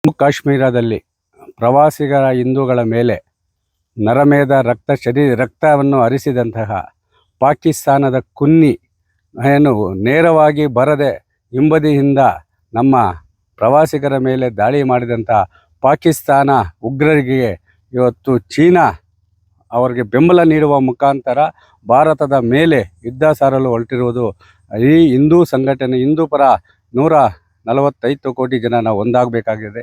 ಜಮ್ಮು ಕಾಶ್ಮೀರದಲ್ಲಿ ಪ್ರವಾಸಿಗರ ಹಿಂದೂಗಳ ಮೇಲೆ ನರಮೇಧ ರಕ್ತ ಶರೀ ರಕ್ತವನ್ನು ಹರಿಸಿದಂತಹ ಪಾಕಿಸ್ತಾನದ ಕುನ್ನಿ ಏನು ನೇರವಾಗಿ ಬರದೆ ಹಿಂಬದಿಯಿಂದ ನಮ್ಮ ಪ್ರವಾಸಿಗರ ಮೇಲೆ ದಾಳಿ ಮಾಡಿದಂಥ ಪಾಕಿಸ್ತಾನ ಉಗ್ರರಿಗೆ ಇವತ್ತು ಚೀನಾ ಅವರಿಗೆ ಬೆಂಬಲ ನೀಡುವ ಮುಖಾಂತರ ಭಾರತದ ಮೇಲೆ ಯುದ್ಧ ಸಾರಲು ಹೊರಟಿರುವುದು ಈ ಹಿಂದೂ ಸಂಘಟನೆ ಹಿಂದೂ ಪರ ನೂರ ನಲವತ್ತೈದು ಕೋಟಿ ಜನ ನಾವು ಒಂದಾಗಬೇಕಾಗಿದೆ.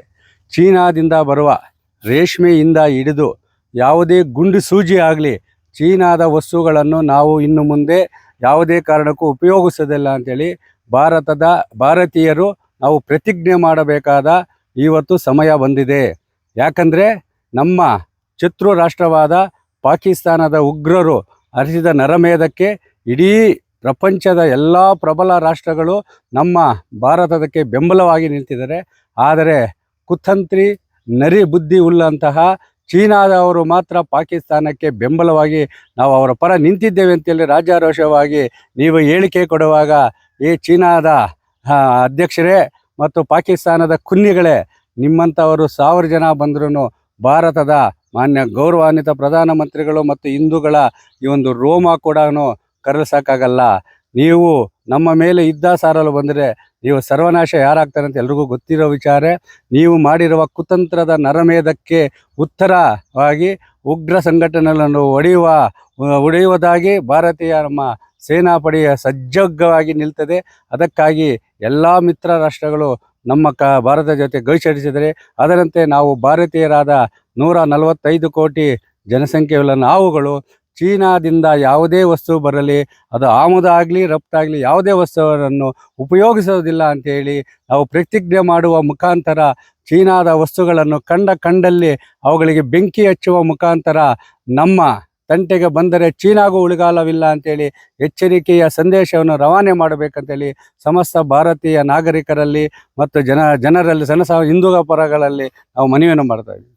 ಚೀನಾದಿಂದ ಬರುವ ರೇಷ್ಮೆಯಿಂದ ಹಿಡಿದು ಯಾವುದೇ ಗುಂಡು ಸೂಜಿ ಆಗಲಿ ಚೀನಾದ ವಸ್ತುಗಳನ್ನು ನಾವು ಇನ್ನು ಮುಂದೆ ಯಾವುದೇ ಕಾರಣಕ್ಕೂ ಉಪಯೋಗಿಸೋದಿಲ್ಲ ಅಂಥೇಳಿ ಭಾರತದ ಭಾರತೀಯರು ನಾವು ಪ್ರತಿಜ್ಞೆ ಮಾಡಬೇಕಾದ ಇವತ್ತು ಸಮಯ ಬಂದಿದೆ. ಯಾಕಂದರೆ ನಮ್ಮ ಶತ್ರು ರಾಷ್ಟ್ರವಾದ ಪಾಕಿಸ್ತಾನದ ಉಗ್ರರು ಹರಿಸಿದ ನರಮೇಧಕ್ಕೆ ಇಡೀ ಪ್ರಪಂಚದ ಎಲ್ಲ ಪ್ರಬಲ ರಾಷ್ಟ್ರಗಳು ನಮ್ಮ ಭಾರತದಕ್ಕೆ ಬೆಂಬಲವಾಗಿ ನಿಂತಿದ್ದಾರೆ. ಆದರೆ ಕುತಂತ್ರಿ, ನರಿ ಬುದ್ಧಿ ಉಳ್ಳಂತಹ ಚೀನಾದವರು ಮಾತ್ರ ಪಾಕಿಸ್ತಾನಕ್ಕೆ ಬೆಂಬಲವಾಗಿ ನಾವು ಅವರ ಪರ ನಿಂತಿದ್ದೇವೆ ಅಂತೇಳಿ ರಾಜ್ಯಾರೋಷವಾಗಿ ನೀವು ಹೇಳಿಕೆ ಕೊಡುವಾಗ ಈ ಚೀನಾದ ಅಧ್ಯಕ್ಷರೇ ಮತ್ತು ಪಾಕಿಸ್ತಾನದ ಕುನ್ನಿಗಳೇ ನಿಮ್ಮಂಥವರು ಸಾವಿರ ಜನ ಬಂದ್ರೂ ಭಾರತದ ಮಾನ್ಯ ಗೌರವಾನ್ವಿತ ಪ್ರಧಾನಮಂತ್ರಿಗಳು ಮತ್ತು ಹಿಂದೂಗಳ ಈ ಒಂದು ರೋಮ ಕೂಡ ಕರಳಿಸೋಕ್ಕಾಗಲ್ಲ ನೀವು ನಮ್ಮ ಮೇಲೆ ಇದ್ದ ಸಾರಲು ಬಂದರೆ ನೀವು ಸರ್ವನಾಶ ಯಾರಾಗ್ತಾರೆ ಅಂತ ಎಲ್ರಿಗೂ ಗೊತ್ತಿರೋ ವಿಚಾರ. ನೀವು ಮಾಡಿರುವ ಕುತಂತ್ರದ ನರಮೇಧಕ್ಕೆ ಉತ್ತರವಾಗಿ ಉಗ್ರ ಸಂಘಟನೆಗಳನ್ನು ಒಡೆಯುವ, ಒಡೆಯುವುದಾಗಿ ಭಾರತೀಯ ನಮ್ಮ ಸೇನಾಪಡೆಯ ಸಜ್ಜಗ್ಗವಾಗಿ ನಿಲ್ತದೆ. ಅದಕ್ಕಾಗಿ ಎಲ್ಲ ಮಿತ್ರ ರಾಷ್ಟ್ರಗಳು ನಮ್ಮ ಕ, ಭಾರತದ ಜೊತೆ ಗೈಚರಿಸಿದರೆ ಅದರಂತೆ ನಾವು ಭಾರತೀಯರಾದ ನೂರ ನಲವತ್ತೈದು ಕೋಟಿ ಜನಸಂಖ್ಯೆಯುಳ್ಳ ನಾವುಗಳು ಚೀನಾದಿಂದ ಯಾವುದೇ ವಸ್ತು ಬರಲಿ, ಅದು ಆಮದಾಗಲಿ, ರಫ್ತಾಗಲಿ ಯಾವುದೇ ವಸ್ತುವನ್ನು ಉಪಯೋಗಿಸೋದಿಲ್ಲ ಅಂತೇಳಿ ನಾವು ಪ್ರತಿಜ್ಞೆ ಮಾಡುವ ಮುಖಾಂತರ ಚೀನಾದ ವಸ್ತುಗಳನ್ನು ಕಂಡ ಕಂಡಲ್ಲಿ ಅವುಗಳಿಗೆ ಬೆಂಕಿ ಹಚ್ಚುವ ಮುಖಾಂತರ ನಮ್ಮ ತಂಟೆಗೆ ಬಂದರೆ ಚೀನಾಗೂ ಉಳಿಗಾಲವಿಲ್ಲ ಅಂತೇಳಿ ಎಚ್ಚರಿಕೆಯ ಸಂದೇಶವನ್ನು ರವಾನೆ ಮಾಡಬೇಕಂತೇಳಿ ಸಮಸ್ತ ಭಾರತೀಯ ನಾಗರಿಕರಲ್ಲಿ ಮತ್ತು ಜನ ಜನರಲ್ಲಿ ಸಣ್ಣ ಹಿಂದೂ ಪರಗಳಲ್ಲಿ ನಾವು ಮನವಿಯನ್ನು ಮಾಡ್ತಾ ಇದ್ದೀವಿ.